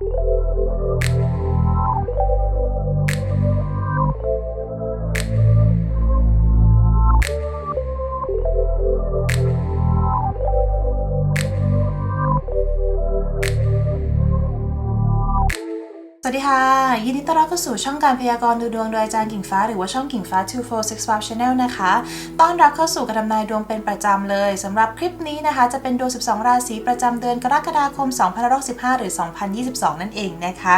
you สวัสดีค่ะ ยินดีต้อนรับเข้าสู่ช่องการพยากรณ์ดูดวงโดยอาจารย์กิ่งฟ้าหรือว่าช่องกิ่งฟ้า 2465 Channel นะคะ ต้อนรับเข้าสู่การทำนายดวงเป็นประจำเลยสำหรับคลิปนี้นะคะ จะเป็นดวง 12 ราศีประจำเดือนกรกฎาคม 2565 หรือ 2022 นั่นเองนะคะ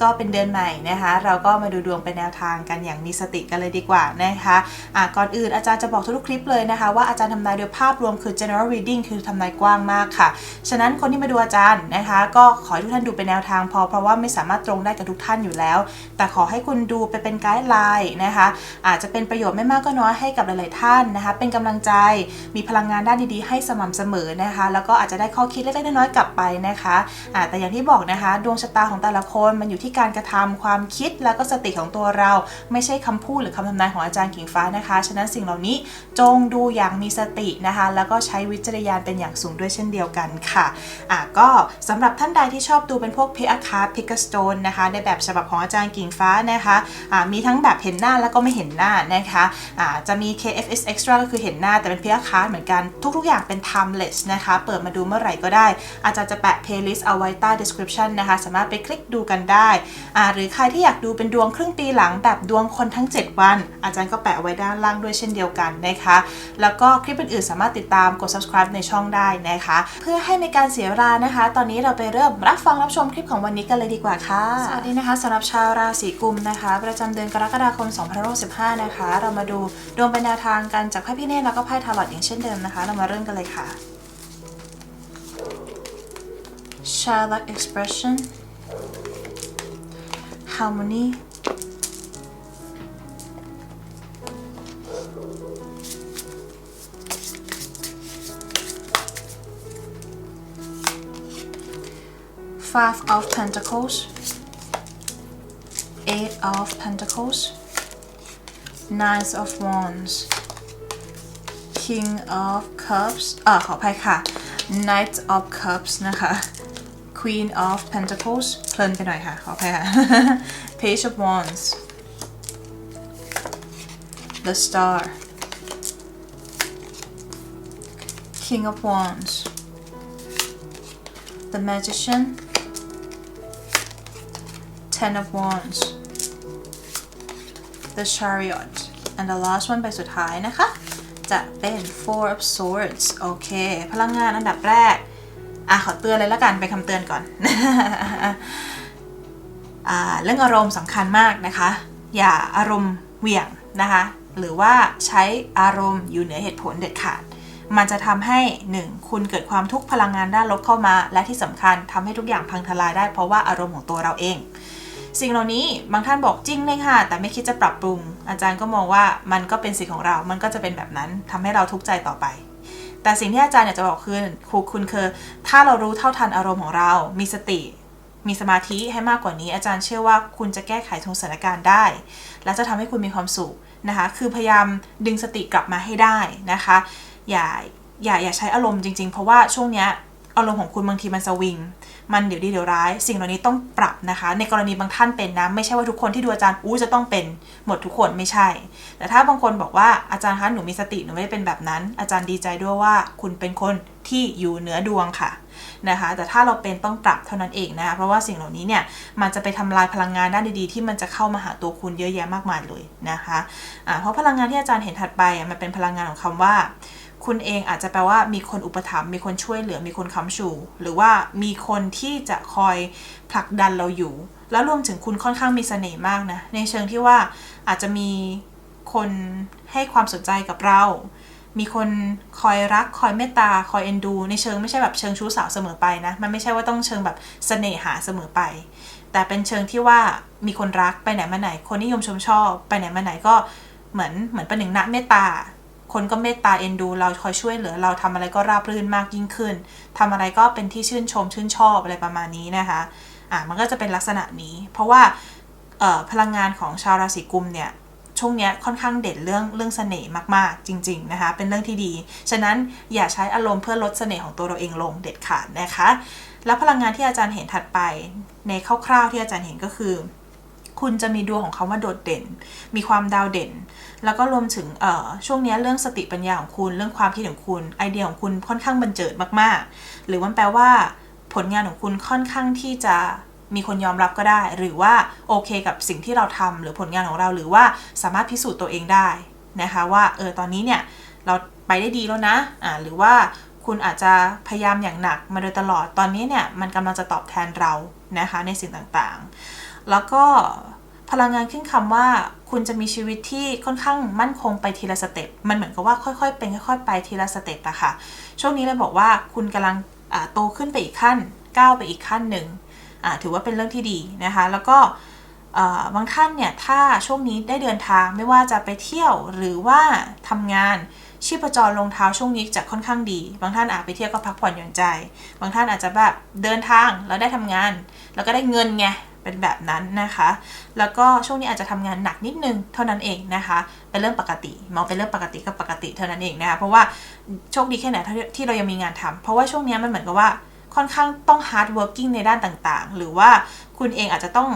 ก็เป็นเดือนใหม่นะคะ เราก็มาดูดวงเป็นแนวทางกันอย่างมีสติกันเลยดีกว่านะคะะก่อนอื่นอาจารย์จะบอกทุกคลิปเลยนะคะ ว่าอาจารย์ทำนายโดยภาพรวมคือ general reading คือทำนายกว้างมากค่ะ ฉะนั้นคนที่มาดูอาจารย์นะคะ ก็ขอให้ทุกท่านดูเป็นแนวทางพอเพราะว่าไม่สามารถตรงได้กับทุกท่านอยู่แล้ว แต่ขอให้คุณดูไปเป็นไกด์ไลน์นะคะ อาจจะเป็นประโยชน์ไม่มากก็น้อยให้กับหลาย ๆ ท่านนะคะ เป็นกำลังใจ มีพลังงานด้านดี ๆ ให้สม่ำเสมอนะคะ แล้วก็อาจจะได้ข้อคิดเล็ก ๆ น้อย ๆ กลับไปนะคะอ่าแต่อย่างที่บอกนะคะ ดวงชะตาของแต่ละคนมันอยู่ที่การกระทำความคิดแล้วก็สติของตัวเรา ไม่ใช่คำพูดหรือคำทำนายของอาจารย์กิ่งฟ้านะคะ ฉะนั้นสิ่งเหล่านี้จงดูอย่างมีสตินะคะ แล้วก็ใช้วิจารณญาณเป็นอย่างสูงด้วยเช่นเดียวกันค่ะ อะก็สำหรับท่านใดที่ชอบดูเป็นพวกเพิอาคาพิกสโตนนะคะในแบบฉบับของอาจารย์กิ่งฟ้านะคะอ่ามีทั้งแบบเห็นหน้าแล้วก็ไม่เห็นหน้านะคะอ่าจะมี KFS Extra ก็คือเห็นหน้าแต่เป็นพิอาคาเหมือนกันทุกๆ อย่างเป็น timeless นะคะ เปิดมาดูเมื่อไหร่ก็ได้ อาจารย์จะแปะ playlist เอาไว้ใต้ description นะคะ สามารถไปคลิกดูกันได้หรือใครที่อยากดูเป็นดวงครึ่งปีหลังแบบดวงคนทั้ง 7 วัน อาจารย์ก็แปะไว้ด้านล่างด้วยเช่นเดียวกันนะคะ แล้วก็คลิปอื่นๆสามารถติดตามกด subscribe ในช่องได้นะคะ เพื่อให้ในการเสียเวลานะคะ ตอนนี้เราไปเริ่มรับฟังรับชมคลิปของวันนี้กันเลยดีกว่าค่ะสวัสดีนะคะสำหรับชาวราศีกุมนะคะ ประจำเดือนกรกฎาคม 2565 นะคะ เรามาดูดวงเป็นแนวทางกันจากไพ่พี่เนตแล้วก็ไพ่ทาร์ลอตอย่างเช่นเดิมนะคะ เรามาเริ่มกันเลยค่ะ Childlike expression harmony Five of Pentacles, Eight of Pentacles, Nine of Wands, King of Cups อ่าขออภัยค่ะ Knight of Cups นะคะ Queen of Pentacles เพลินไปหน่อยค่ะ ขออภัยค่ะ Page of Wands, The Star, King of Wands, The Magician, Ten of Wands, The Chariot and the last one ใบสุดท้ายนะคะ จะเป็น Four of Swords โอเค พลังงานอันดับแรก อะ ขอเตือนเลยละกันไปคำเตือนก่อนอ่าเรื่องอารมณ์สำคัญมากนะคะ อย่าอารมณ์เหวี่ยงนะคะ หรือว่าใช้อารมณ์อยู่เหนือเหตุผลเด็ดขาดมันจะทำให้ 1. คุณเกิดความทุกข์พลังงานด้านลบเข้ามา และที่สำคัญทำให้ทุกอย่างพังทลายได้เพราะว่าอารมณ์ของตัวเราเอง สิ่งเหล่านี้บางท่านบอกจริงเลยค่ะ แต่ไม่คิดจะปรับปรุง อาจารย์ก็มองว่ามันก็เป็นสิ่งของเรา มันก็จะเป็นแบบนั้นทำให้เราทุกข์ใจต่อไป แต่สิ่งที่อาจารย์อยากจะบอกคือครูคุณคือ ถ้าเรารู้เท่าทันอารมณ์ของเรา มีสติ มีสมาธิให้มากกว่านี้ อาจารย์เชื่อว่าคุณจะแก้ไขทุกสถานการณ์ได้ และจะทำให้คุณมีความสุขนะคะ คือพยายามดึงสติกลับมาให้ได้นะคะ อย่าอย่าอย่าใช้อารมณ์จริง ๆ เพราะว่าช่วงเนี้ย อารมณ์ของคุณบางทีมันสวิง มันเดี๋ยวดีเดี๋ยวร้าย สิ่งเหล่านี้ต้องปรับนะคะ ในกรณีบางท่านเป็นนะ ไม่ใช่ว่าทุกคนที่ดูอาจารย์อู้จะต้องเป็นหมดทุกคนไม่ใช่ แต่ถ้าบางคนบอกว่าอาจารย์คะหนูมีสติหนูไม่ได้เป็นแบบนั้น อาจารย์ดีใจด้วยว่าคุณเป็นคนที่อยู่เหนือดวงค่ะนะคะ แต่ถ้าเราเป็นต้องปรับเท่านั้นเองนะคะเพราะว่าสิ่งเหล่านี้เนี่ยมันจะไปทำลายพลังงานด้านดีๆ ที่มันจะเข้ามาหาตัวคุณเยอะแยะมากมายเลยนะคะอ่าเพราะพลังงานที่อาจารย์เห็นถัดไปมันเป็นพลังงานของคำว่า คุณเองอาจจะแปลว่ามีคนอุปถัมภ์มีคนช่วยเหลือมีคนค้ำชู หรือว่ามีคนที่จะคอยผลักดันเราอยู่ แล้วรวมถึงคุณค่อนข้างมีเสน่ห์มากนะ ในเชิงที่ว่าอาจจะมีคนให้ความสนใจกับเรา มีคนคอยรักคอยเมตตาคอยเอ็นดู ในเชิงไม่ใช่แบบเชิงชู้สาวเสมอไปนะ มันไม่ใช่ว่าต้องเชิงแบบเสน่หาเสมอไป แต่เป็นเชิงที่ว่ามีคนรักไปไหนมาไหน คนนิยมชมชอบ ไปไหนมาไหนก็เหมือนเหมือนเป็นหนึ่งนักเมตตา คนก็เมตตาเอ็นดู เราคอยช่วยเหลือเราทำอะไรก็ราบรื่นมากยิ่งขึ้นทำอะไรก็เป็นที่ชื่นชมชื่นชอบอะไรประมาณนี้นะคะอะมันก็จะเป็นลักษณะนี้ เพราะว่าพลังงานของชาวราศีกุมเนี่ยช่วงเนี้ยค่อนข้างเด่นเรื่องเรื่องเสน่ห์มากๆ จริง ๆนะคะ เป็นเรื่องที่ดี ฉะนั้นอย่าใช้อารมณ์เพื่อลดเสน่ห์ของตัวเราเองลงเด็ดขาดนะคะ แล้วพลังงานที่อาจารย์เห็นถัดไปในคร่าวๆที่อาจารย์เห็นก็คือ คุณจะมีดวงของเขาว่าโดดเด่น มีความดาวเด่น แล้วก็รวมถึงเอ่อช่วงนี้เรื่องสติปัญญาของคุณ เรื่องความคิดของคุณ ไอเดียของคุณค่อนข้างบันเจิดมากๆ หรือมันแปลว่า ผลงานของคุณค่อนข้างที่จะมีคนยอมรับก็ได้ หรือว่าโอเคกับสิ่งที่เราทำหรือผลงานของเรา หรือว่าสามารถพิสูจน์ตัวเองได้นะคะว่าเออตอนนี้เนี่ยเราไปได้ดีแล้วนะอ่าหรือว่าคุณอาจจะพยายามอย่างหนักมาโดยตลอดตอนนี้เนี่ยมันกำลังจะตอบแทนเรานะคะในสิ่งต่างๆ แล้วก็พลังงานขึ้นคำว่าคุณจะมีชีวิตที่ค่อนข้างมั่นคงไปทีละสเต็ป มันเหมือนกับว่าค่อยๆ เป็นค่อยๆ ไปทีละสเต็ปอะค่ะ ช่วงนี้เลยบอกว่าคุณกำลังโตขึ้นไปอีกขั้น ก้าวไปอีกขั้นหนึ่ง ถือว่าเป็นเรื่องที่ดีนะคะ แล้วก็บางท่านเนี่ย ถ้าช่วงนี้ได้เดินทางไม่ว่าจะไปเที่ยวหรือว่าทำงานชีพจรลงเท้าช่วงนี้จะค่อนข้างดี บางท่านอาจไปเที่ยวก็พักผ่อนหย่อนใจ บางท่านอาจจะแบบเดินทางแล้วได้ทำงาน แล้วก็ได้เงินไง เป็นแบบนั้นนะคะ แล้วก็ช่วงนี้อาจจะทำงานหนักนิดนึงเท่านั้นเองนะคะ เป็นเรื่องปกติมองเป็นเรื่องปกติก็ปกติเท่านั้นเองนะคะ เพราะว่าโชคดีแค่ไหนที่เรายังมีงานทำเพราะว่าช่วงนี้มันเหมือนกับว่าค่อนข้างต้อง hard working ในด้านต่างๆ หรือว่าคุณเองอาจจะต้อง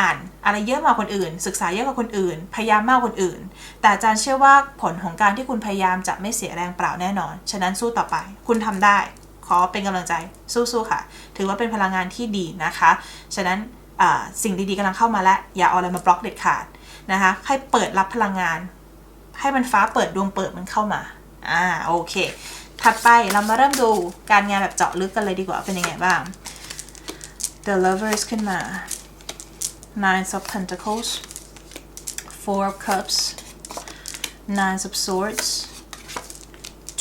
อ่านอะไรเยอะมากคนอื่น ศึกษาเยอะกว่าคนอื่น พยายามมากกว่าคนอื่น แต่อาจารย์เชื่อว่าผลของการที่คุณพยายามจะไม่เสียแรงเปล่าแน่นอน ฉะนั้นสู้ต่อไป คุณทำได้ ขอเป็นกำลังใจสู้ๆค่ะ ถือว่าเป็นพลังงานที่ดีนะคะ ฉะนั้น สิ่งดีๆกำลังเข้ามาแล้ว อย่าเอาอะไรมาบล็อกเด็ดขาดนะคะให้เปิดรับพลังงาน ให้มันฟ้าเปิดดวงเปิดมันเข้ามาอ่าโอเค ถัดไปเรามาเริ่มดูการงานแบบเจาะลึกกันเลยดีกว่าเป็นยังไงบ้าง The Lovers ขึ้นมา Nine of Pentacles Four of Cups Nine of Swords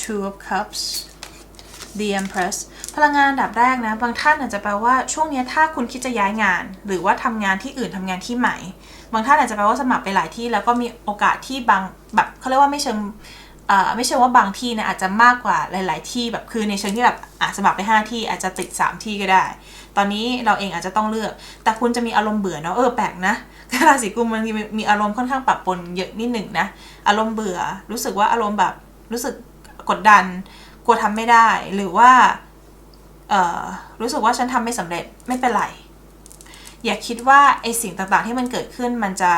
Two of Cups The Empress ลังงานอันดับแรกนะ บางท่านอาจจะแปลว่าช่วงนี้ถ้าคุณคิดจะย้ายงาน หรือว่าทำงานที่อื่นทำงานที่ใหม่ บางท่านอาจจะแปลว่าสมัครไปหลายที่ แล้วก็มีโอกาสที่บางแบบเขาเรียกว่าไม่เชิงไม่ใช่ว่าบางที่นะอาจจะมากกว่าหลาย ๆ ที่แบบคือในเชิงที่แบบอะสมัครไป 5 ที่อาจจะติด 3 ที่ก็ได้ ตอนนี้เราเองอาจจะต้องเลือก แต่คุณจะมีอารมณ์เบื่อเนาะเออแปลกนะราศีกุมมันมีอารมณ์ค่อนข้างปรับปนเยอะนิดหนึ่งนะอารมณ์เบื่อรู้สึกว่าอารมณ์แบบรู้สึกกดดัน กลัวทำไม่ได้ หรือว่า รู้สึกว่าฉันทำไม่สำเร็จไม่เป็นไร อย่าคิดว่าไอสิ่งต่างๆที่มันเกิดขึ้นมันจะ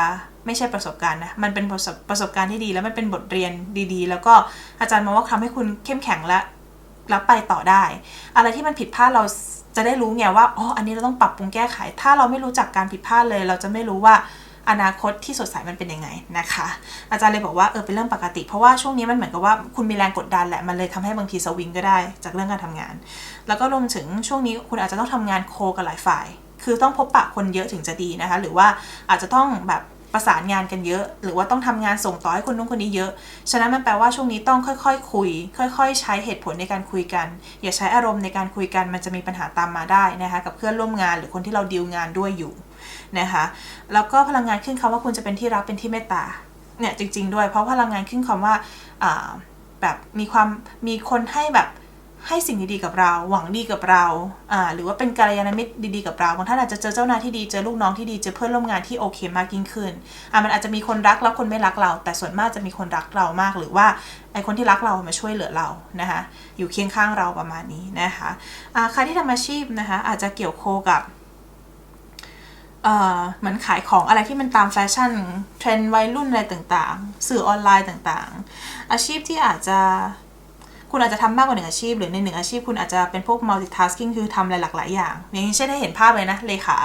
ไม่ใช่ประสบการณ์นะ มันเป็นประสบประสบการณ์ที่ดี แล้วมันเป็นบทเรียนดีๆ แล้วก็อาจารย์มองว่าทำให้คุณเข้มแข็งและรับไปต่อได้ อะไรที่มันผิดพลาดเราจะได้รู้ไงว่า อ๋อ อันนี้เราต้องปรับปรุงแก้ไข ถ้าเราไม่รู้จักการผิดพลาดเลย เราจะไม่รู้ว่า อนาคตที่สดใสมันเป็นยังไงนะคะ อาจารย์เลยบอกว่าเออเป็นเรื่องปกติ เพราะว่าช่วงนี้มันเหมือนกับว่าคุณมีแรงกดดันแหละมันเลยทำให้บางทีสวิงก็ได้จากเรื่องการทำงาน แล้วก็รวมถึงช่วงนี้คุณอาจจะต้องทำงานโคกับหลายฝ่าย คือต้องพบปะคนเยอะถึงจะดีนะคะ หรือว่าอาจจะต้องแบบประสานงานกันเยอะ หรือว่าต้องทำงานส่งต่อให้คนนู้นคนนี้เยอะ ฉะนั้นมันแปลว่าช่วงนี้ต้องค่อยๆคุย ค่อย ๆ ใช้เหตุผลในการคุยกัน อย่าใช้อารมณ์ในการคุยกันมันจะมีปัญหาตามมาได้นะคะกับเพื่อนร่วมงานหรือคนที่เราดีลงานด้วยอยู่ นะคะแล้วก็พลังงานขึ้นคำว่าคุณจะเป็นที่รักเป็นที่เมตตาเนี่ยจริง ๆ ด้วยเพราะพลังงานขึ้นคำว่าอ่าแบบมีความมีคนให้แบบให้สิ่งดีๆกับเรา หวังดีกับเราหรือว่าเป็นกัลยาณมิตรดีๆกับเราบางท่านอาจจะเจอเจ้านายที่ดีเจอลูกน้องที่ดีเจอเพื่อนร่วมงานที่โอเคมากยิ่งขึ้นมันอาจจะมีคนรักแล้วคนไม่รักเรา แต่ส่วนมากจะมีคนรักเรามาก หรือว่าไอคนที่รักเรามาช่วยเหลือเรานะคะอยู่เคียงข้างเราประมาณนี้นะคะอ่าใครที่ทำอาชีพนะคะอาจจะเกี่ยวโคกับ เหมือนขายของอะไรที่มันตามแฟชั่นเทรนด์วัยรุ่นอะไรต่างๆ สื่อออนไลน์ต่างๆ อาชีพที่อาจจะคุณอาจจะทำมากกว่าหนึ่งอาชีพ หรือในหนึ่งอาชีพคุณอาจจะเป็นพวก multitasking คือทำอะไรหลากหลายอย่าง อย่างเช่นได้เห็นภาพเลยนะเลขา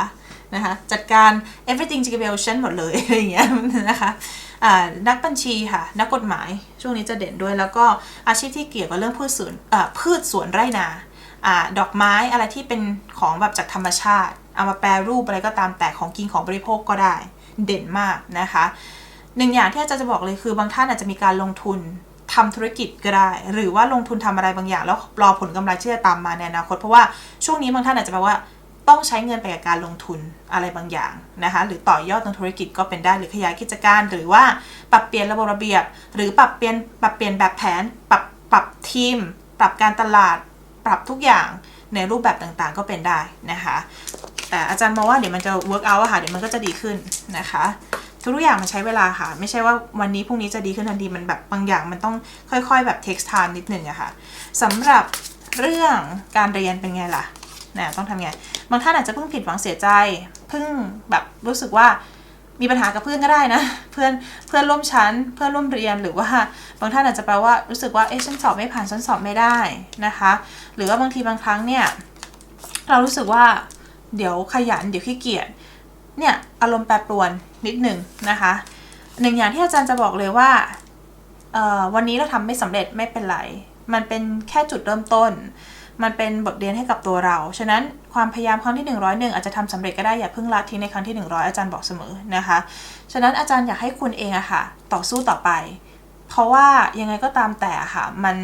นะคะจัดการ everything จิกเบลชันหมดเลยอะไรอย่างเงี้ยนะคะนักบัญชีค่ะ นักกฎหมายช่วงนี้จะเด่นด้วยแล้วก็อาชีพที่เกี่ยวกับเรื่องพืชสวนพืชสวนไร่นาอ่าดอกไม้อะไรที่เป็นของแบบจากธรรมชาติ เอามาแปรรูปอะไรก็ตามแต่ของกินของบริโภคก็ได้เด่นมากนะคะหนึ่งอย่างที่อาจารย์จะบอกเลยคือบางท่านอาจจะมีการลงทุนทำธุรกิจก็ได้ หรือว่าลงทุนทำอะไรบางอย่าง แล้วรอผลกำไรที่จะตามมาในอนาคตเพราะว่าช่วงนี้บางท่านอาจจะแปลว่าต้องใช้เงินไปกับการลงทุนอะไรบางอย่างนะคะหรือต่อยอดทางธุรกิจก็เป็นได้หรือขยายกิจการ หรือว่าปรับเปลี่ยนระบบระเบียบ หรือปรับเปลี่ยนปรับเปลี่ยนแบบแผน ปรับปรับทีม ปรับการตลาด ปรับทุกอย่างในรูปแบบต่างๆ ก็เป็นได้นะคะ แต่อาจารย์มองว่าเดี๋ยวมันจะ work out อะค่ะ เดี๋ยวมันก็จะดีขึ้นนะคะ ทุกอย่างมันใช้เวลาค่ะ ไม่ใช่ว่าวันนี้พรุ่งนี้จะดีขึ้นทันที มันแบบบางอย่างมันต้องค่อย ๆ แบบ take time นิดนึงอะค่ะสำหรับเรื่องการเรียนเป็นไงล่ะนะต้องทำไง บางท่านอาจจะเพิ่งผิดหวังเสียใจ เพิ่งแบบรู้สึกว่ามีปัญหากับเพื่อนก็ได้นะ เพื่อนเพื่อนร่วมชั้น เพื่อนร่วมเรียนหรือว่าบางท่านอาจจะแปลว่ารู้สึกว่าเอ๊ะฉันสอบไม่ผ่านฉันสอบไม่ได้นะคะ หรือว่าบางทีบางครั้งเนี่ยเรารู้สึกว่า เดี๋ยวขยัน เดี๋ยวขี้เกียจ เนี่ยอารมณ์แปรปรวนนิดหนึ่งนะคะ หนึ่งอย่างที่อาจารย์จะบอกเลยว่าวันนี้เราทำไม่สำเร็จไม่เป็นไร มันเป็นแค่จุดเริ่มต้น มันเป็นบทเรียนให้กับตัวเรา ฉะนั้นความพยายามครั้งที่ 101 อาจจะทำสำเร็จก็ได้อย่าเพิ่งละทิ้งในครั้งที่ 100 อาจารย์บอกเสมอนะคะ ฉะนั้นอาจารย์อยากให้คุณเองอะค่ะ ต่อสู้ต่อไป เพราะว่ายังไงก็ตามแต่ค่ะมัน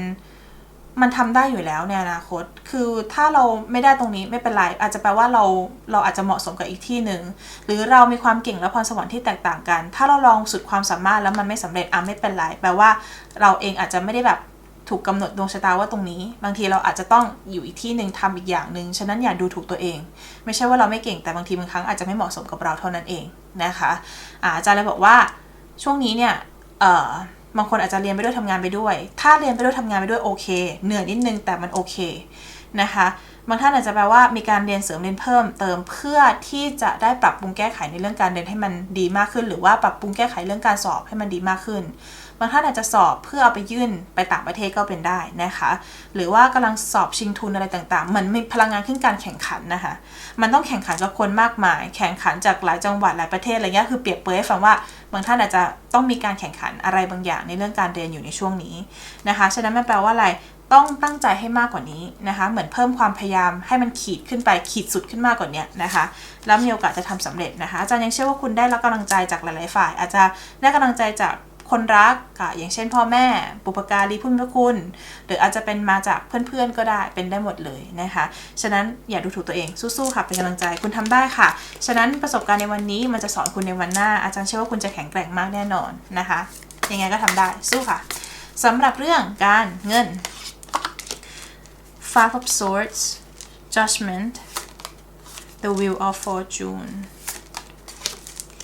มันทำได้อยู่แล้วในอนาคต คือถ้าเราไม่ได้ตรงนี้ไม่เป็นไร อาจจะแปลว่าเราเราอาจจะเหมาะสมกับอีกที่หนึ่ง หรือเรามีความเก่งและพรสวรรค์ที่แตกต่างกัน ถ้าเราลองสุดความสามารถแล้วมันไม่สำเร็จอะไม่เป็นไร แปลว่าเราเองอาจจะไม่ได้แบบถูกกำหนดดวงชะตาว่าตรงนี้ บางทีเราอาจจะต้องอยู่อีกที่หนึ่งทำอีกอย่างหนึ่ง ฉะนั้นอย่าดูถูกตัวเอง ไม่ใช่ว่าเราไม่เก่ง แต่บางทีบางครั้งอาจจะไม่เหมาะสมกับเราเท่านั้นเองนะคะอาจารย์เลยบอกว่าช่วงนี้เนี่ย เอ่อ บางคนอาจจะเรียนไปด้วยทำงานไปด้วย ถ้าเรียนไปด้วยทำงานไปด้วยโอเค เหนื่อยนิดนึงแต่มันโอเคนะคะ บางท่านอาจจะแปลว่ามีการเรียนเสริมเรียนเพิ่มเติมเพื่อที่จะได้ปรับปรุงแก้ไขในเรื่องการเรียนให้มันดีมากขึ้น หรือว่าปรับปรุงแก้ไขเรื่องการสอบให้มันดีมากขึ้น บางท่านอาจจะสอบเพื่อเอาไปยื่นไปต่างประเทศก็เป็นได้นะคะ หรือว่ากำลังสอบชิงทุนอะไรต่างๆ มันมีพลังงานขึ้นการแข่งขันนะคะ มันต้องแข่งขันกับคนมากมาย แข่งขันจากหลายจังหวัดหลายประเทศอะไรเงี้ยคือเปรียบเปรยให้ฟังว่า บางท่านอาจจะต้องมีการแข่งขันอะไรบางอย่างในเรื่องการเรียนอยู่ในช่วงนี้นะคะฉะนั้นมันแปลว่าอะไรต้องตั้งใจให้มากกว่านี้นะคะ เหมือนเพิ่มความพยายามให้มันขีดขึ้นไปขีดสุดขึ้นมากกว่านี้นะคะ แล้วมีโอกาสจะทำสำเร็จนะคะอาจารย์ยังเชื่อว่าคุณได้รับกำลังใจจากหลาย ๆ ฝ่าย อาจจะได้กำลังใจจาก คนรักอะอย่างเช่นพ่อแม่บุปการีผู้มีพระคุณ หรืออาจจะเป็นมาจากเพื่อนๆก็ได้เป็นได้หมดเลยนะคะ ฉะนั้นอย่าดูถูกตัวเองสู้ๆค่ะเป็นกำลังใจคุณทำได้ค่ะ ฉะนั้นประสบการณ์ในวันนี้มันจะสอนคุณในวันหน้า อาจารย์เชื่อว่าคุณจะแข็งแกร่งมากแน่นอนนะคะยังไงก็ทำได้สู้ค่ะสำหรับเรื่องการเงิน Five of Swords Judgment The Wheel of Fortune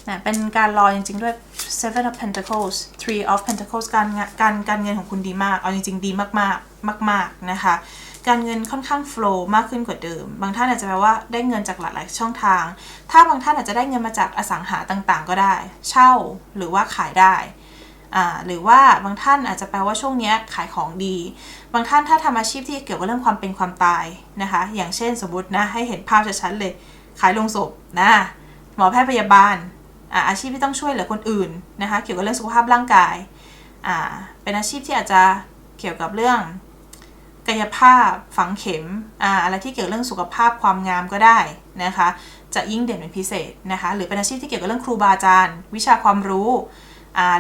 นะเป็นการรอจริงๆด้วย Seven of Pentacles Three of Pentacles การการการเงินของคุณดีมาก เอาจริงๆ ดีมากๆ มาก ๆ นะคะ การเงินค่อนข้าง flow มากขึ้นกว่าเดิม บางท่านอาจจะแปลว่าได้เงินจากหลายๆช่องทาง ถ้าบางท่านอาจจะได้เงินมาจากอสังหาต่างๆ ก็ได้ เช่าหรือว่าขายได้อ่าหรือว่าบางท่านอาจจะแปลว่าช่วงนี้ขายของดี บางท่านถ้าทำอาชีพที่เกี่ยวกับเรื่องความเป็นความตายนะคะ อย่างเช่นสมมตินะให้เห็นภาพชัดๆเลย ขายลงศพนะหมอแพทย์พยาบาล อาชีพที่ต้องช่วยเหลือคนอื่นนะคะ เกี่ยวกับเรื่องสุขภาพร่างกายาเป็นอาชีพที่อาจจะเกี่ยวกับเรื่องกายภาพฝังเข็มออะไรที่เกี่ยวกับเรื่องสุขภาพความงามก็ได้นะคะ จะยิ่งเด่นเป็นพิเศษนะคะ หรือเป็นอาชีพที่เกี่ยวกับเรื่องครูบาอาจารย์ วิชาความรู้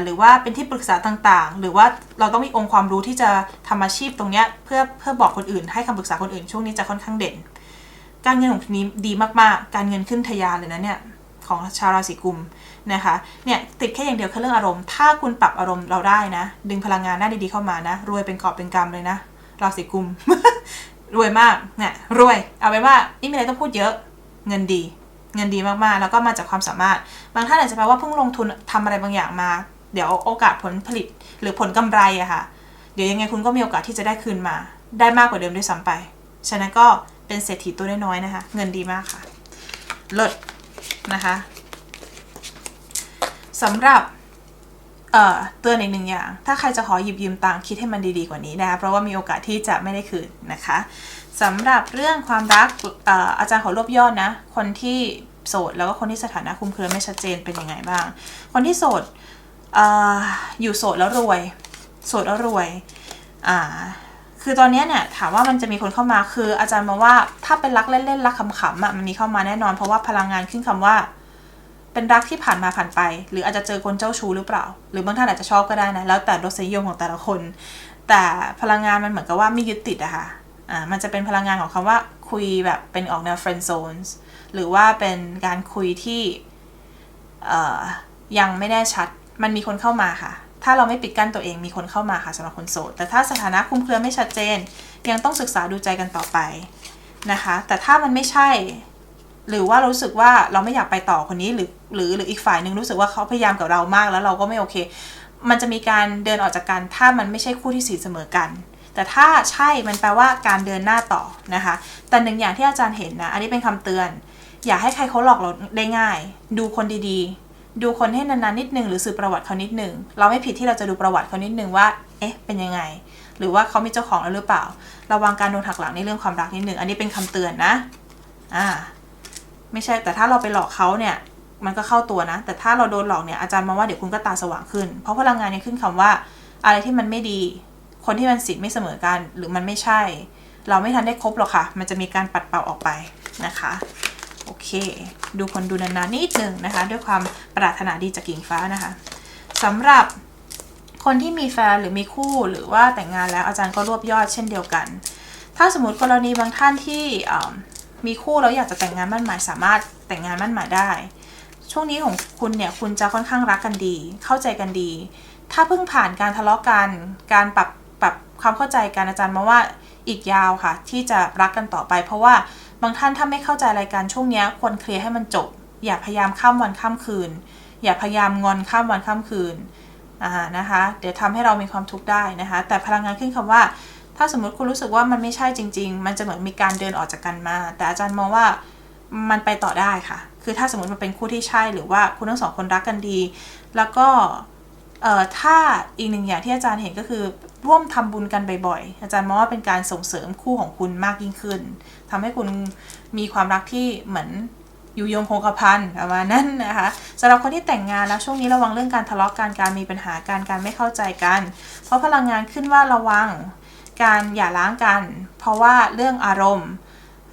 หรือว่าเป็นที่ปรึกษาต่างๆ หรือว่าเราต้องมีองค์ความรู้ที่จะทำอาชีพตรงนี้เพื่อเพื่อบอกคนอื่นให้คำปรึกษาคนอื่นช่วงนี้จะค่อนข้างเด่น การเงินของนี้ดีมากๆ การเงินขึ้นทะยานเลยนะเนี่ย ของชาวราศีกุมนะคะเนี่ยติดแค่อย่างเดียวคือเรื่องอารมณ์ ถ้าคุณปรับอารมณ์เราได้นะ ดึงพลังงานหน้าดีๆเข้ามานะ รวยเป็นกอบเป็นกำเลยนะ ราศีกุม รวยมากเนี่ยรวย เอาไปว่านี่มีอะไรต้องพูดเยอะเงินดีเงินดีมากๆ แล้วก็มาจากความสามารถ บางท่านอาจจะแปลว่าเพิ่งลงทุนทำอะไรบางอย่างมา เดี๋ยวโอกาสผลผลิตหรือผลกำไรอะค่ะ เดี๋ยวยังไงคุณก็มีโอกาสที่จะได้คืนมา ได้มากกว่าเดิมด้วยซ้ำไป ฉะนั้นก็เป็นเศรษฐีตัวน้อยๆนะคะ เงินดีมากค่ะ เลิศ นะคะสำหรับเอ่อเตือนอีกหนึ่งอย่าง ถ้าใครจะขอหยิบยืมตังค์คิดให้มันดีๆกว่านี้นะคะเพราะว่ามีโอกาสที่จะไม่ได้คืนนะคะสำหรับเรื่องความรักออาจารย์ขอรวบยอดนะ คนที่โสดแล้วก็คนที่สถานะคุมเครือไม่ชัดเจนเป็นยังไงบ้าง คนที่โสดออยู่โสดแล้วรวย โสดแล้วรวยอ่า คือตอนนี้เนี่ยถามว่ามันจะมีคนเข้ามาคืออาจารย์มองว่าถ้าเป็นรักเล่นๆรักขำๆอะมันมีเข้ามาแน่นอน เพราะว่าพลังงานขึ้นคำว่า เป็นรักที่ผ่านมาผ่านไป หรืออาจจะเจอคนเจ้าชู้หรือเปล่า หรือบางท่านอาจจะชอบก็ได้นะแล้วแต่รสนิยมของแต่ละคน แต่พลังงานมันเหมือนกับว่าไม่ยึดติดอะค่ะอ่ามันจะเป็นพลังงานของคำว่าคุยแบบเป็นออกแนว friend zones หรือว่าเป็นการคุยที่เอ่อยังไม่แน่ชัด มันมีคนเข้ามาค่ะ ถ้าเราไม่ปิดกั้นตัวเองมีคนเข้ามาค่ะสำหรับคนโสด แต่ถ้าสถานะคุ้มเครือไม่ชัดเจน ยังต้องศึกษาดูใจกันต่อไปนะคะ แต่ถ้ามันไม่ใช่ หรือว่ารู้สึกว่าเราไม่อยากไปต่อคนนี้หรือหรือหรืออีกฝ่ายหนึ่งรู้สึกว่าเขาพยายามกับเรามากแล้วเราก็ไม่โอเค มันจะมีการเดินออกจากกันถ้ามันไม่ใช่คู่ที่สีเสมอกัน แต่ถ้าใช่มันแปลว่าการเดินหน้าต่อนะคะ แต่หนึ่งอย่างที่อาจารย์เห็นนะ อันนี้เป็นคำเตือน อย่าให้ใครเขาหลอกเราได้ง่าย ดูคนดีๆ ดูคนให้นานๆนิดนึงหรือสืบประวัติเขานิดนึงเราไม่ผิดที่เราจะดูประวัติเขานิดนึงว่า เอ๊ะ เป็นยังไง หรือว่าเขามีเจ้าของแล้วหรือเปล่า ระวังการโดนหักหลังในเรื่องความรักนิดนึงอันนี้เป็นคำเตือนนะอ่าไม่ใช่แต่ถ้าเราไปหลอกเขาเนี่ย มันก็เข้าตัวนะ แต่ถ้าเราโดนหลอกเนี่ยอาจารย์มองว่าเดี๋ยวคุณก็ตาสว่างขึ้น เพราะพลังงานยังขึ้นคำว่า อะไรที่มันไม่ดี คนที่มันสิทธิ์ไม่เสมอกันหรือมันไม่ใช่ เราไม่ทันได้ครบหรอกค่ะ มันจะมีการปัดเป่าออกไปนะคะ โอเค ดูคนดูนานๆนิดหนึ่งนะคะ ด้วยความปรารถนาดีจากกิ่งฟ้านะคะสำหรับคนที่มีแฟนหรือมีคู่หรือว่าแต่งงานแล้วอาจารย์ก็รวบยอดเช่นเดียวกัน ถ้าสมมติกรณีบางท่านที่มีคู่แล้วอยากจะแต่งงานมั่นหมายสามารถแต่งงานมั่นหมายได้ ช่วงนี้ของคุณเนี่ยคุณจะค่อนข้างรักกันดี เข้าใจกันดี ถ้าเพิ่งผ่านการทะเลาะกัน การปรับปรับความเข้าใจกันอาจารย์มาว่าอีกยาวค่ะ ที่จะรักกันต่อไป เพราะว่า บางท่านถ้าไม่เข้าใจอะไรกันช่วงนี้ควรเคลียร์ให้มันจบ อย่าพยายามข้ามวันข้ามคืน อย่าพยายามงอนข้ามวันข้ามคืนอ่านะคะ เดี๋ยวทำให้เรามีความทุกข์ได้นะคะ แต่พลังงานขึ้นคำว่า ถ้าสมมติคุณรู้สึกว่ามันไม่ใช่จริง ๆ มันจะเหมือนมีการเดินออกจากกันมา แต่อาจารย์มองว่ามันไปต่อได้ค่ะ คือถ้าสมมติมันเป็นคู่ที่ใช่หรือว่าคุณทั้งสองคนรักกันดี แล้วก็เอ่อถ้าอีกหนึ่งอย่างที่อาจารย์เห็นก็คือร่วมทำบุญกันบ่อยๆ อาจารย์มองว่าเป็นการส่งเสริมคู่ของคุณมากยิ่งขึ้น ทำให้คุณมีความรักที่เหมือนอยู่ยงคงกระพันประมาณนั้นนะคะสำหรับคนที่แต่งงานแล้วช่วงนี้ระวังเรื่องการทะเลาะกันการมีปัญหาการการไม่เข้าใจกัน เพราะพลังงานขึ้นว่าระวังการหย่าร้างกัน เพราะว่าเรื่องอารมณ์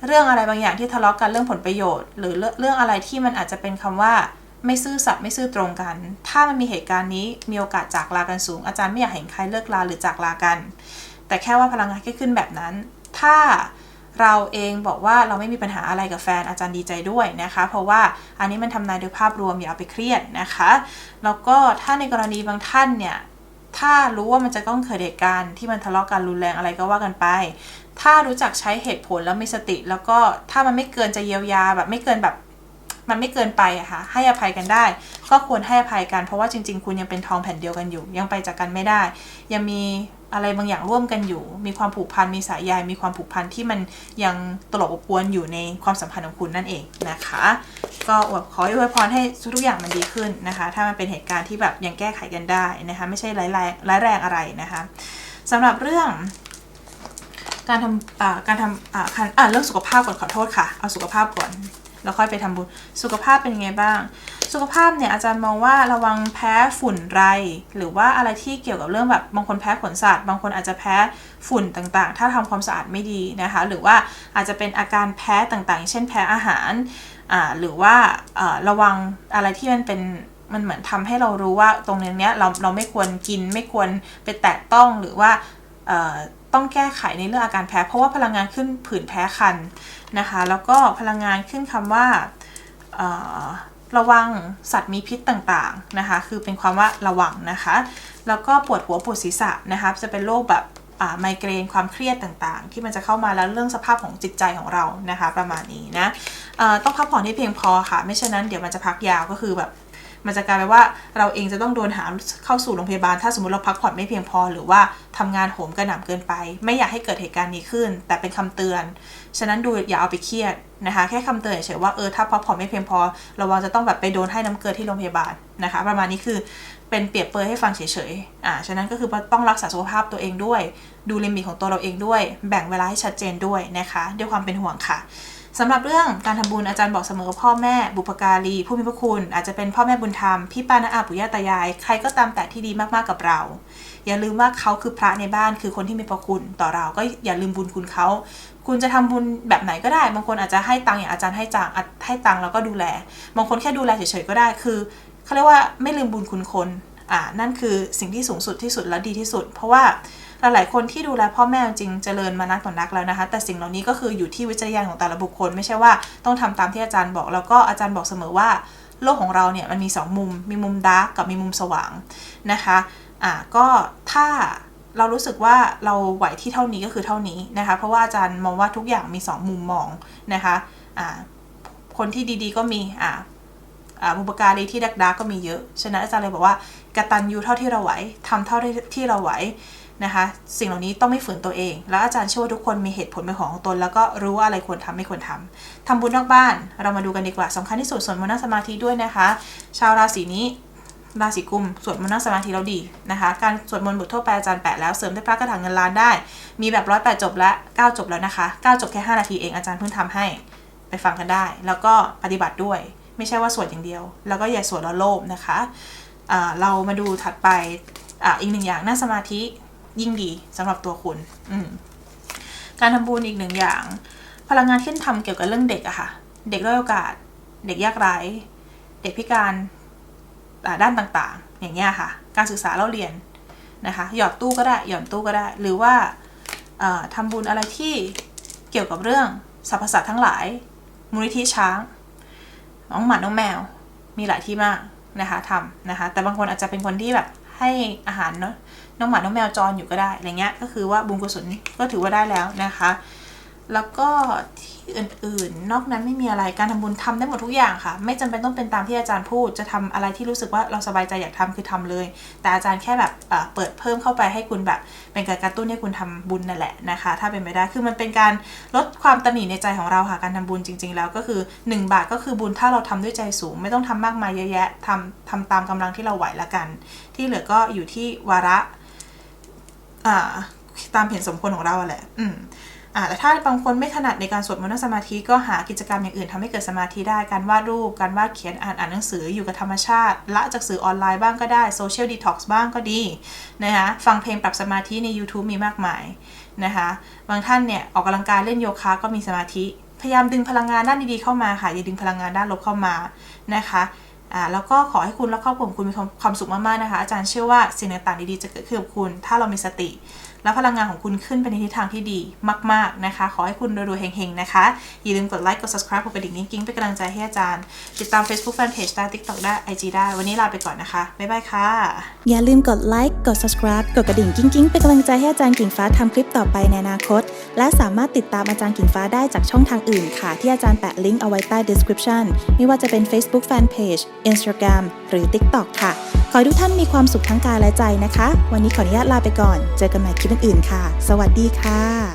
เรื่องอะไรบางอย่างที่ทะเลาะกันเรื่องผลประโยชน์ หรือเรื่องอะไรที่มันอาจจะเป็นคำว่าไม่ซื่อสัตย์ไม่ซื่อตรงกัน ถ้ามันมีเหตุการณ์นี้มีโอกาสจากลากันสูง อาจารย์ไม่อยากเห็นใครเลิกลาหรือจากลากัน แต่แค่ว่าพลังงานแค่ขึ้นแบบนั้น ถ้า เราเองบอกว่าเราไม่มีปัญหาอะไรกับแฟนอาจารย์ดีใจด้วยนะคะ เพราะว่าอันนี้มันทำนายโดยภาพรวมอย่าเอาไปเครียดนะคะ แล้วก็ถ้าในกรณีบางท่านเนี่ยถ้ารู้ว่ามันจะต้องเกิดเหตุการณ์ที่มันทะเลาะกันรุนแรงอะไรก็ว่ากันไป ถ้ารู้จักใช้เหตุผลแล้วมีสติ แล้วก็ถ้ามันไม่เกินจะเยียวยาแบบไม่เกินแบบ มันไม่เกินไปอะค่ะให้อภัยกันได้ ก็ควรให้อภัยกัน เพราะว่าจริง ๆ คุณยังเป็นทองแผ่นเดียวกันอยู่ ยังไปจากกันไม่ได้ ยังมีอะไรบางอย่างร่วมกันอยู่ มีความผูกพันมีสายใยมีความผูกพันที่มันยังตลบอบอวนอยู่ในความสัมพันธ์ของคุณนั่นเองนะคะ ก็อวขออวยพรให้ทุกอย่างมันดีขึ้นนะคะ ถ้ามันเป็นเหตุการณ์ที่แบบยังแก้ไขกันได้นะคะ ไม่ใช่ร้ายแรงร้ายแรงอะไรนะคะสำหรับเรื่องการทำการทำอ่าเรื่องสุขภาพก่อนขอโทษค่ะ เอาสุขภาพก่อน แล้วค่อยไปทำบุญ สุขภาพเป็นยังไงบ้าง สุขภาพเนี่ยอาจารย์มองว่าระวังแพ้ฝุ่นไร หรือว่าอะไรที่เกี่ยวกับเรื่องแบบบางคนแพ้ขนสัตว์บางคนอาจจะแพ้ฝุ่นต่างๆ ถ้าทำความสะอาดไม่ดีนะคะ หรือว่าอาจจะเป็นอาการแพ้ต่างๆ เช่นแพ้อาหารหรือว่าระวังอะไรที่มันเป็นมันเหมือนทำให้เรารู้ว่าตรงเนี้ยเราเราไม่ควรกินไม่ควรไปแตะต้องหรือว่าต้องแก้ไขในเรื่องอาการแพ้ เพราะว่าพลังงานขึ้นผื่นแพ้คัน นะคะ แล้วก็พลังงานขึ้นคำว่าระวังสัตว์มีพิษต่างๆนะคะ คือเป็นความว่าระวังนะคะ แล้วก็ปวดหัวปวดศีรษะนะคะจะเป็นโรคแบบไมเกรนความเครียดต่างๆ ที่มันจะเข้ามาแล้วเรื่องสภาพของจิตใจของเรานะคะ ประมาณนี้นะต้องพักผ่อนให้เพียงพอค่ะ ไม่เช่นนั้นเดี๋ยวมันจะพักยาวก็คือแบบ มันจะกลายเป็นว่าเราเองจะต้องโดนหาเข้าสู่โรงพยาบาล ถ้าสมมติเราพักผ่อนไม่เพียงพอ หรือว่าทำงานโหมกระหน่ำเกินไป ไม่อยากให้เกิดเหตุการณ์นี้ขึ้น แต่เป็นคำเตือน ฉะนั้นดูอย่าเอาไปเครียดนะคะ แค่คำเตือนเฉยๆว่าเออถ้าพักผ่อนไม่เพียงพอระวังจะต้องแบบไปโดนให้น้ำเกลือที่โรงพยาบาลนะคะ ประมาณนี้คือ เป็นเปรียบเปรยให้ฟังเฉยๆ อ่า ฉะนั้นก็คือต้องรักษาสุขภาพตัวเองด้วย ดูลิมิตของตัวเราเองด้วย แบ่งเวลาให้ชัดเจนด้วยนะคะ ด้วยความเป็นห่วงค่ะสำหรับเรื่องการทำบุญอาจารย์บอกเสมอว่าพ่อแม่บุพการีผู้มีพระคุณ อาจจะเป็นพ่อแม่บุญธรรม พี่ป้าน้าอาปู่ย่าตายาย ใครก็ตามแต่ที่ดีมากๆกับเรา อย่าลืมว่าเขาคือพระในบ้านคือคนที่มีพระคุณต่อเราก็อย่าลืมบุญคุณเขา คุณจะทำบุญแบบไหนก็ได้ บางคนอาจจะให้ตังค์อย่างอาจารย์ให้จังให้ตังค์แล้วก็ดูแล บางคนแค่ดูแลเฉยๆก็ได้คือ เขาเรียกว่าไม่ลืมบุญคุณคนอ่านั่นคือสิ่งที่สูงสุดที่สุดและดีที่สุด เพราะว่าหลายๆคนที่ดูแลพ่อแม่จริงเจริญมานักต่อนักแล้วนะคะ แต่สิ่งเหล่านี้ก็คืออยู่ที่วิจารณญาณของแต่ละบุคคล ไม่ใช่ว่าต้องทำตามที่อาจารย์บอก แล้วก็อาจารย์บอกเสมอว่า โลกของเราเนี่ยมันมี 2 มุม มีมุมดาร์กกับมีมุมสว่างนะคะอ่าก็ถ้าเรารู้สึกว่าเราไหวที่เท่านี้ก็คือเท่านี้นะคะ เพราะว่าอาจารย์มองว่าทุกอย่างมี 2 มุมมองนะคะอ่าคนที่ดีๆก็มีอ่า บุปการีที่ดักดักก็มีเยอะ ฉะนั้นอาจารย์เลยบอกว่ากตัญญูเท่าที่เราไหวทำเท่าที่เราไหวนะคะ สิ่งเหล่านี้ต้องไม่ฝืนตัวเอง แล้วอาจารย์เชื่อว่าทุกคนมีเหตุผลเป็นของตน แล้วก็รู้ว่าอะไรควรทำไม่ควรทำทำบุญนอกบ้าน เรามาดูกันดีกว่าสำคัญที่สุดสวดมนต์สมาธิด้วยนะคะ ชาวราศีนี้ราศีกุมสวดมนต์นั่งสมาธิแล้วดีนะคะ การสวดมนต์บททั่วไปอาจารย์แปะแล้วเสริมด้วยพระคาถาเงินล้านได้ มีแบบร้อยแปดจบและเก้าจบแล้วนะคะเก้าจบแค่ห้านาทีเองอาจารย์เพิ่งทำให้ไปฟังกันได้ แล้วก็ปฏิบัติด้วย ไม่ใช่ว่าสวดอย่างเดียว แล้วก็อย่าสวดแล้วโลภนะคะอ่าเรามาดูถัดไปออีกหนึ่งอย่างนั่งสมาธิยิ่งดีสำหรับตัวคุณอืการทำบุญอีกหนึ่งอย่าง พลังงานที่ทำเกี่ยวกับเรื่องเด็กอะค่ะ เด็กด้อยโอกาส เด็กยากไร้เด็กพิการด้านต่างๆ อย่างเงี้ยค่ะ การศึกษาเล่าเรียนนะคะ หยอดตู้ก็ได้ หย่อนตู้ก็ได้ หรือว่าเอ่อทำบุญอะไรที่เกี่ยวกับเรื่องสรรพสัตว์ทั้งหลาย มูลนิธิช้าง น้องหมาน้องแมว มีหลายที่มากนะคะทำนะคะ แต่บางคนอาจจะเป็นคนที่แบบให้อาหารเนาะน้องหมาน้องแมวจรอยู่ก็ได้อะไรเงี้ยก็คือว่าบุญกุศลก็ถือว่าได้แล้วนะคะ แล้วก็ที่อื่นๆ นอกนั้นไม่มีอะไรการทำบุญทำได้หมดทุกอย่างค่ะ ไม่จำเป็นต้องเป็นตามที่อาจารย์พูด จะทำอะไรที่รู้สึกว่าเราสบายใจอยากทำคือทำเลย แต่อาจารย์แค่แบบเปิดเพิ่มเข้าไปให้คุณแบบ เป็นการกระตุ้นให้คุณทำบุญนั่นแหละนะคะ ถ้าเป็นไปได้คือมันเป็นการลดความตนหนีในใจของเราค่ะการทำบุญจริง ๆ แล้วก็คือ 1 บาทก็คือบุญถ้าเราทำด้วยใจสูง ไม่ต้องทำมากมายเยอะแยะทำทำตามกำลังที่เราไหวละกัน ที่เหลือก็อยู่ที่วาระตามเห็นสมควรของเราแหละ อืม อ่าแต่ถ้าบางคนไม่ถนัดในการสวดมนต์สมาธิก็หากิจกรรมอย่างอื่นทำให้เกิดสมาธิได้การวาดรูป การวาดเขียนอ่านอ่านหนังสืออยู่กับธรรมชาติ ละจากสื่อออนไลน์บ้างก็ได้โซเชียลดีท็อกซ์บ้างก็ดีนะคะฟังเพลงปรับสมาธิใน YouTube มีมากมายนะคะบางท่านเนี่ยออกกำลังกายเล่นโยคะก็มีสมาธิ พยายามดึงพลังงานด้านดีๆเข้ามาค่ะอย่าดึงพลังงานด้านลบเข้ามานะคะอ่าแล้วก็ขอให้คุณและครอบครัวคุณมีความสุขมากๆนะคะ อาจารย์เชื่อว่าสิ่งต่างๆดีๆจะเกิดขึ้นกับคุณ ถ้าเรามีสติ และพลังงานของคุณขึ้นไปในทิศทางที่ดีมาก ๆนะคะ ขอให้คุณรวยๆเฮงๆนะคะ อย่าลืมกดไลค์กด subscribe กดกระดิ่งกิ้งเป็นกำลังใจให้อาจารย์ ติดตาม Facebook Fanpage ได้ TikTok ได้ IG ได้ วันนี้ลาไปก่อนนะคะ บ๊ายบายค่ะ อย่าลืมกดไลค์กด subscribe กดกระดิ่งกิ้งๆเป็นกำลังใจให้อาจารย์กิ่งฟ้าทำคลิปต่อไปในอนาคต และสามารถติดตามอาจารย์กิ่งฟ้าได้จากช่องทางอื่นค่ะ ที่อาจารย์แปะลิงก์เอาไว้ใต้ description ไม่ว่าจะเป็น Facebook Fanpage Instagram หรือ TikTok ค่ะ ขอให้ทุกท่านมีความสุขทั้งกายและใจนะคะ วันนี้ขออนุญาตลาไปก่อน เจอกันใหม่คลิปอื่นค่ะ สวัสดีค่ะ